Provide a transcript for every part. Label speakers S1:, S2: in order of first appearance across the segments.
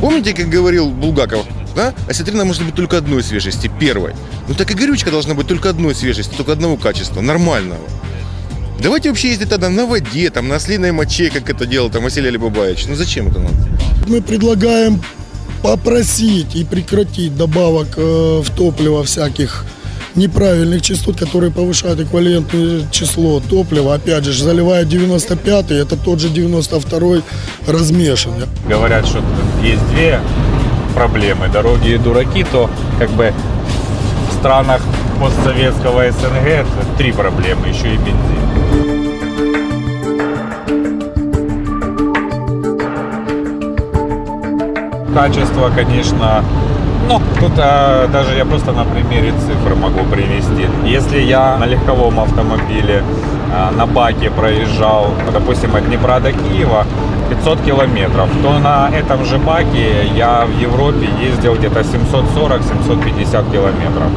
S1: Помните, как говорил Булгаков, да? Осетрина может быть только одной свежести, первой. Ну так и горючка должна быть только одной свежести, только одного качества, нормального. Давайте вообще ездить тогда на воде, там, на ослиной моче, как это делал там Василий Алибабаевич. Ну зачем это надо?
S2: Мы предлагаем попросить и прекратить добавок э, в топливо всяких неправильных частот, которые повышают эквивалентное число топлива. Опять же, заливая 95-й, это тот же 92-й размешанный.
S3: говорят, что есть две проблемы, дороги и дураки, то как бы в странах постсоветского СНГ это три проблемы, еще и бензин. Качество, конечно, ну, тут а, даже я просто на примере цифр могу привести. Если я на легковом автомобиле а, на баке проезжал, допустим, от Днепра до Киева 500 километров, то на этом же баке я в Европе ездил где-то 740-750 километров.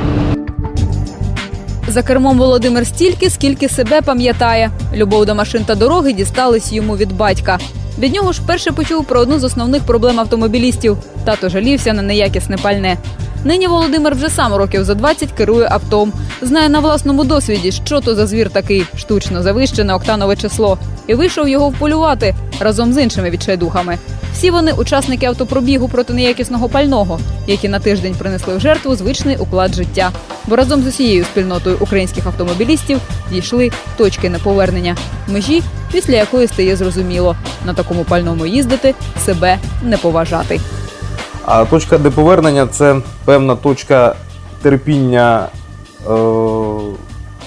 S4: За кермом Володимир стільки, скільки себе пам'ятає. Любов до машин та дороги дістались йому від батька. Від нього ж вперше почув про одну з основних проблем автомобілістів. Тато жалівся на неякісне пальне. Нині Володимир вже сам років за 20 керує автом. Знає на власному досвіді, що то за звір такий штучно завищене октанове число, і вийшов його вполювати разом з іншими відчайдухами. Всі вони учасники автопробігу проти неякісного пального, які на тиждень принесли в жертву звичний уклад життя. Бо разом з усією спільнотою українських автомобілістів дійшли точки неповернення межі, після якої стає зрозуміло на такому пальному їздити себе не поважати.
S5: А точка неповернення це певна точка терпіння е,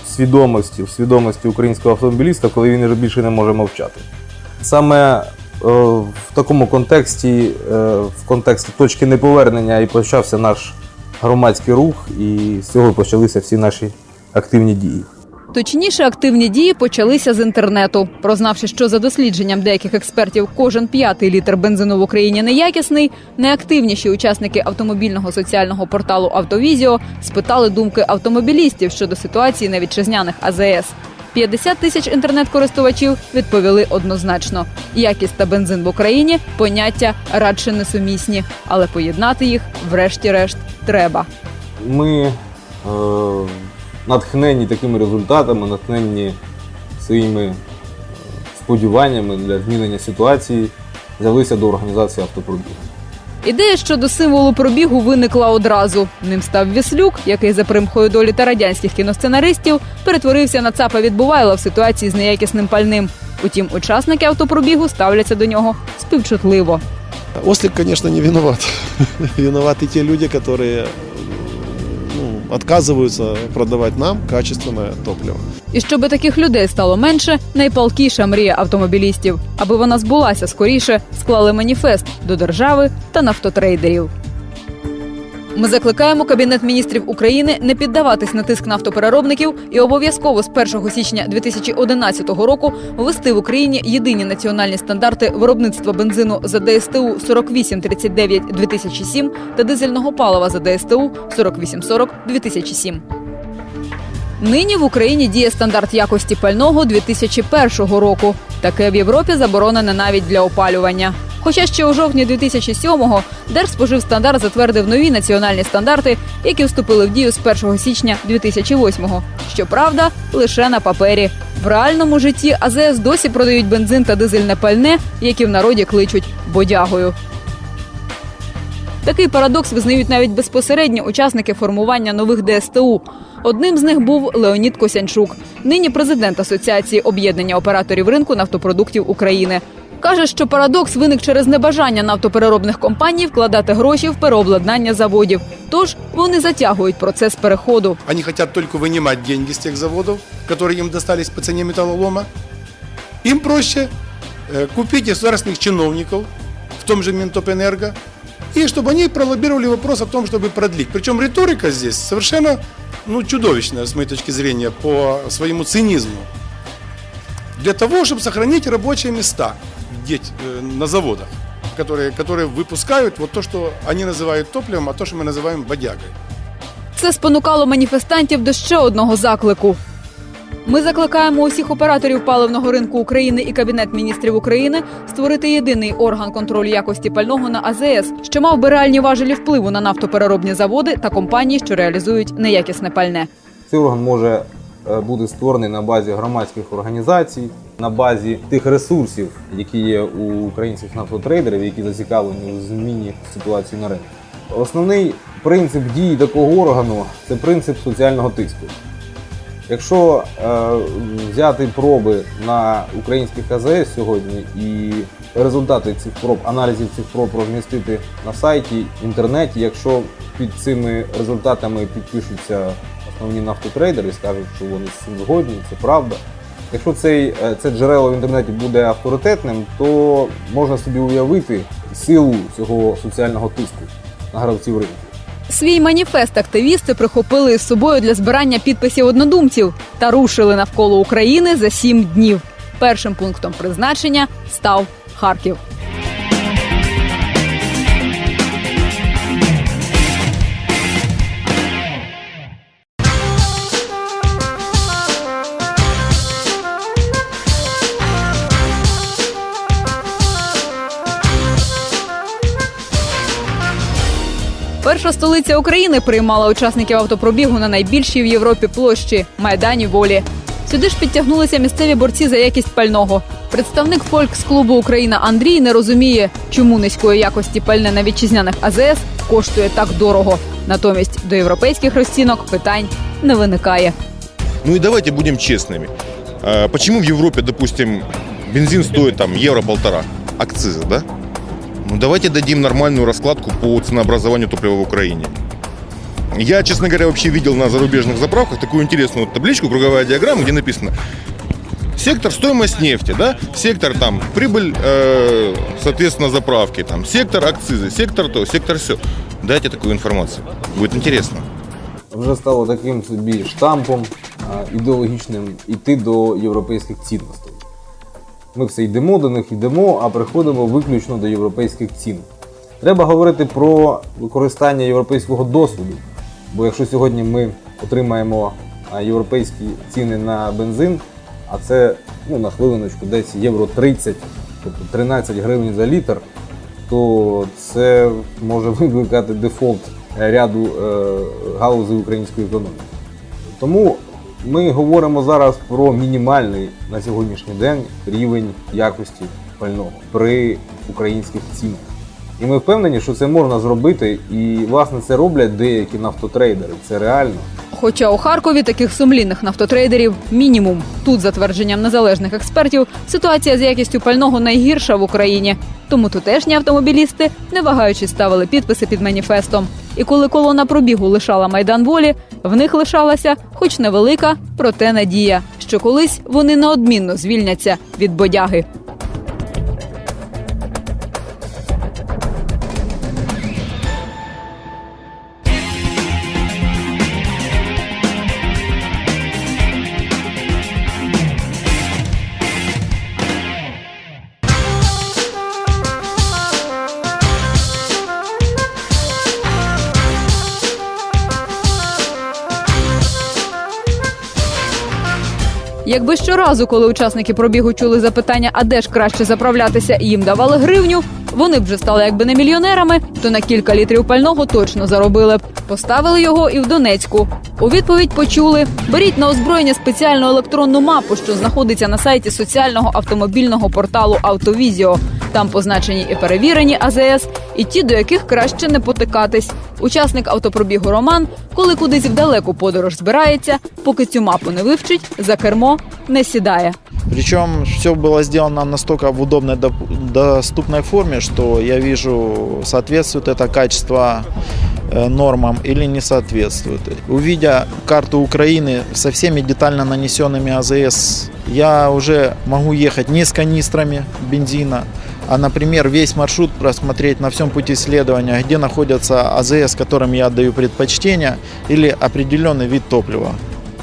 S5: свідомості, свідомості українського автомобіліста, коли він вже більше не може мовчати. Саме е, в такому контексті, е, в контексті точки неповернення і почався наш громадський рух, і з цього почалися всі наші активні дії.
S4: Точніше, активні дії почалися з інтернету. Прознавши, що за дослідженням деяких експертів кожен п'ятий літр бензину в Україні неякісний, найактивніші учасники автомобільного соціального порталу Автовізіо спитали думки автомобілістів щодо ситуації на вітчизняних АЗС. 50 тисяч інтернет-користувачів відповіли однозначно: якість та бензин в Україні поняття радше несумісні, але поєднати їх, врешті-решт, треба.
S5: Ми е, натхнені такими результатами, натхнені своїми е, сподіваннями для змінення ситуації, взялися до організації автопробігу.
S4: Ідея щодо символу пробігу виникла одразу. Ним став Віслюк, який за примхою долі та радянських кіносценаристів перетворився на цапа відбувайла в ситуації з неякісним пальним. Утім, учасники автопробігу ставляться до нього співчутливо.
S6: Ослик, конечно, не виноват. Виноваты те люди, которые ну, продавати нам качественне топливо.
S4: І щоб таких людей стало менше, найпалкіша мрія автомобілістів, аби вона збулася скоріше, склали маніфест до держави та нафтотрейдерів. Ми закликаємо Кабінет міністрів України не піддаватись на тиск нафтопереробників і обов'язково з 1 січня 2011 року ввести в Україні єдині національні стандарти виробництва бензину за ДСТУ 4839 2007 та дизельного палива за ДСТУ 4840 2007. Нині в Україні діє стандарт якості пального 2001 року. Таке в Європі заборонене навіть для опалювання. Хоча ще у жовтні 2007-го Держспоживстандарт затвердив нові національні стандарти, які вступили в дію з 1 січня 2008-го. Щоправда, лише на папері. В реальному житті АЗС досі продають бензин та дизельне пальне, які в народі кличуть бодягою. Такий парадокс визнають навіть безпосередньо учасники формування нових ДСТУ. Одним з них був Леонід Косянчук, нині президент Асоціації об'єднання операторів ринку нафтопродуктів України. Каже, що парадокс виник через небажання нафтопереробних компаній вкладати гроші в переобладнання заводів. Тож вони затягують процес переходу.
S7: Они хотят только вынимать деньги с тех заводов, которые им достались по цене металлолома. Им проще э, купить государственных чиновников в том же Минтопэнерго, и чтобы они пролоббировали вопрос о том, чтобы продлить. Причем риторика здесь совершенно ну, чудовищная, с моей точки зрения, по своему цинизму. Для того, чтобы сохранить рабочие места где, э, на заводах, которые, которые выпускают вот то, что они называют топливом, а то, что мы называем бодягой.
S4: Це спонукало маніфестантів до ще одного заклику. Ми закликаємо усіх операторів паливного ринку України і Кабінет міністрів України створити єдиний орган контролю якості пального на АЗС, що мав би реальні важелі впливу на нафтопереробні заводи та компанії, що реалізують неякісне пальне.
S5: Цей орган може е, бути створений на базі громадських організацій, на базі тих ресурсів, які є у українських нафтотрейдерів, які зацікавлені у зміні ситуації на ринку. Основний принцип дії такого органу це принцип соціального тиску. Якщо е, взяти проби на українських АЗС сьогодні і результати цих проб, аналізів цих проб розмістити на сайті, в інтернеті, якщо під цими результатами підпишуться основні нафтотрейдери і скажуть, що вони з цим згодні, це правда. Якщо цей, е, це джерело в інтернеті буде авторитетним, то можна собі уявити силу цього соціального тиску на гравців ринку.
S4: Свій маніфест активісти прихопили із собою для збирання підписів однодумців та рушили навколо України за сім днів. Першим пунктом призначення став Харків. Перша столиця України приймала учасників автопробігу на найбільшій в Європі площі Майдані Волі. Сюди ж підтягнулися місцеві борці за якість пального. Представник фолькс-клубу Україна Андрій не розуміє, чому низької якості пальне на вітчизняних АЗС коштує так дорого. Натомість до європейських розцінок питань не виникає.
S1: Ну и давайте будем честными. А Почему в Европе, допустим, бензин стоит там евро-полтора? Акцизы, да? Ну давайте дадим нормальную раскладку по ценообразованию топлива в Украине. Я, честно говоря, вообще видел на зарубежных заправках такую интересную вот табличку, круговая диаграмма, где написано Сектор стоимость нефти, да? Сектор там прибыль, э, соответственно, заправки, там сектор акцизы, сектор то, сектор все. Дайте такую информацию. Будет интересно.
S5: вже стало таким собі штампом а, ідеологічним іти до європейських цінностей. Ми все йдемо до них, йдемо, а приходимо виключно до європейських цін. Треба говорити про використання європейського досвіду. Бо якщо сьогодні ми отримаємо європейські ціни на бензин, а це ну, на хвилиночку десь євро 30, тобто 13 гривень за літр, то це може викликати дефолт ряду е, галузей української економіки. Тому ми говоримо зараз про мінімальний на сьогоднішній день рівень якості пального при українських цінах. І ми впевнені, що це можна зробити, і власне це роблять деякі нафтотрейдери. Це реально.
S4: Хоча у Харкові таких сумлінних нафтотрейдерів мінімум. Тут, за твердженням незалежних експертів, ситуація з якістю пального найгірша в Україні. Тому тутешні автомобілісти, не вагаючись, ставили підписи під маніфестом. І коли колона пробігу лишала майдан волі, в них лишалася, хоч невелика, проте надія, що колись вони неодмінно звільняться від бодяги. Якби щоразу, коли учасники пробігу чули запитання, а де ж краще заправлятися, їм давали гривню, вони б вже стали якби не мільйонерами, то на кілька літрів пального точно заробили б. Поставили його і в Донецьку. У відповідь почули: беріть на озброєння спеціальну електронну мапу, що знаходиться на сайті соціального автомобільного порталу Автовізіо. Там позначені і перевірені АЗС, і ті, до яких краще не потикатись. Учасник автопробігу Роман, коли кудись в далеку подорож збирається, поки цю мапу не вивчить, за кермо не сідає.
S8: Причем все было сделано настолько в удобной, доп- доступной форме, что я вижу, соответствует это качество э, нормам или не соответствует. Увидя карту Украины со всеми детально нанесенными АЗС, я уже могу ехать не с канистрами бензина, а, например, весь маршрут просмотреть на всем пути исследования, где находятся АЗС, которым я отдаю предпочтение, или определенный вид топлива.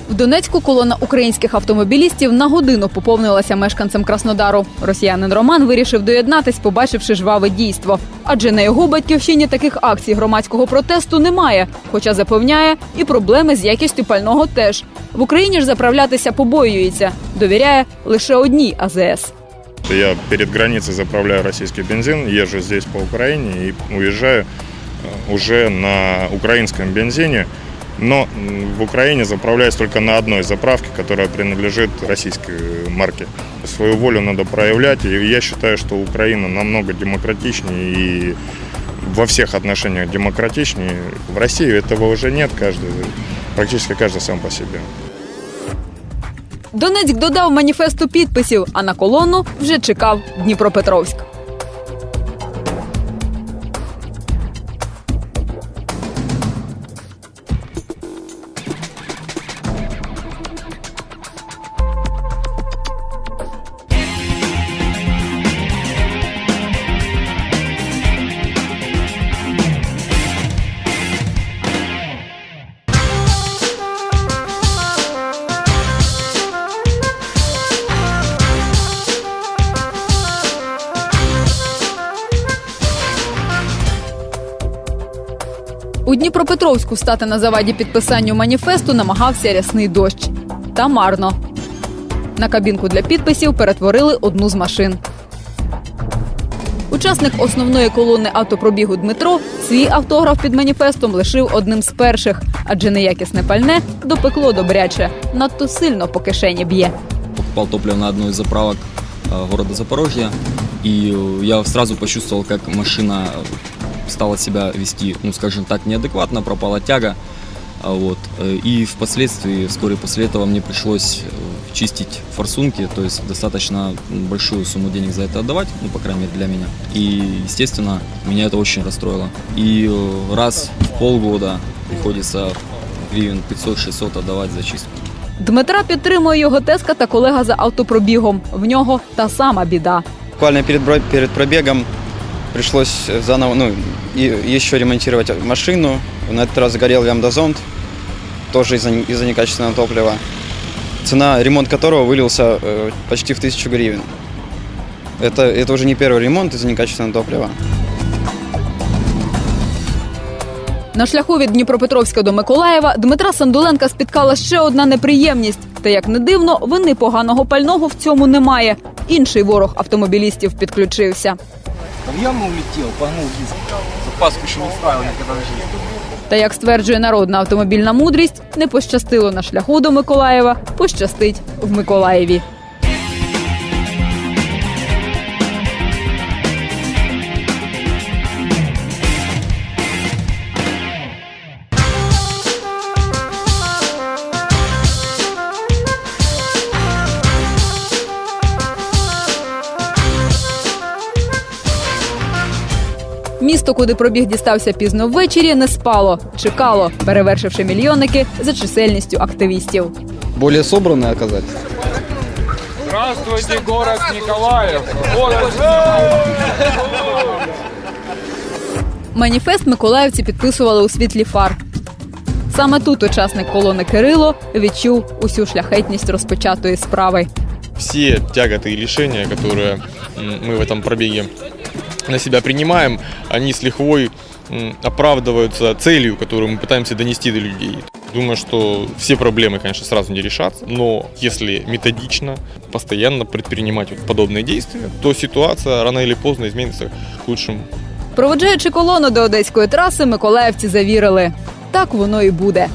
S4: В Донецьку колона українських автомобілістів на годину поповнилася мешканцем Краснодару. Росіянин Роман вирішив доєднатись, побачивши жваве дійство. Адже на його батьківщині таких акцій громадського протесту немає. Хоча запевняє, і проблеми з якістю пального теж. В Україні ж заправлятися побоюється. Довіряє лише одній АЗС.
S9: Я перед границей заправляю российский бензин, езжу здесь по Украине и уезжаю э, уже на украинском бензине. Но в Украине заправляюсь только на одной заправке, которая принадлежит российской марке. Свою волю надо проявлять, и я считаю, что Украина намного демократичнее и во всех отношениях демократичнее. В России этого уже нет, каждый, практически каждый сам по себе.
S4: Донецьк додав маніфесту підписів, а на колону вже чекав Дніпропетровськ. Дніпропетровську стати на заваді підписанню маніфесту намагався рясний дощ. Та марно. На кабінку для підписів перетворили одну з машин. Учасник основної колони автопробігу Дмитро свій автограф під маніфестом лишив одним з перших, адже неякісне пальне допекло добряче, надто сильно по кишені б'є.
S10: покупал топливо на одной из заправок э, города Запорожья, и э, я сразу почувствовал, как машина э, стала себя вести, ну, скажем так, неадекватно, пропала тяга, а вот, э, и впоследствии, вскоре после этого мне пришлось э, чистить форсунки, то есть достаточно большую сумму денег за это отдавать, ну, по крайней мере, для меня. И, естественно, меня это очень расстроило. И э, раз в полгода приходится гривен 500-600 отдавать за чистку.
S4: Дмитра підтримує його тезка та колега за автопробігом. В нього та сама біда.
S11: Буквально перед, бро- перед пробегом пришлось заново, ну, и еще ремонтировать машину. На этот раз горел лямбдазонт, тоже из-за не- из-за некачественного топлива. Цена, ремонт которого вылился э, почти в тысячу гривен. Это, это уже не первый ремонт из-за некачественного топлива.
S4: На шляху від Дніпропетровська до Миколаєва Дмитра Сандуленка спіткала ще одна неприємність. Та як не дивно, вини поганого пального в цьому немає. Інший ворог автомобілістів підключився.
S12: В яму улетел, погнул диск. Запаску еще не ставил никогда в жизни.
S4: Та як стверджує народна автомобільна мудрість, не пощастило на шляху до Миколаєва, пощастить в Миколаєві. Місто, куди пробіг дістався пізно ввечері, не спало, чекало, перевершивши мільйонники за чисельністю активістів.
S11: Более собранные оказались.
S3: Здравствуйте, город Николаев! Город
S4: Маніфест миколаївці підписували у світлі фар. Саме тут учасник колони Кирило відчув усю шляхетність розпочатої справи.
S13: все тяготы и лишения, которые м, мы в этом пробеге на себя принимаем, они с лихвой м, оправдываются целью, которую мы пытаемся донести до людей. Думаю, что все проблемы, конечно, сразу не решатся, но если методично, постоянно предпринимать вот подобные действия, то ситуация рано или поздно изменится к лучшему.
S4: Проводжаючи колону до одеської траси, миколаївці завірили. Так воно і буде.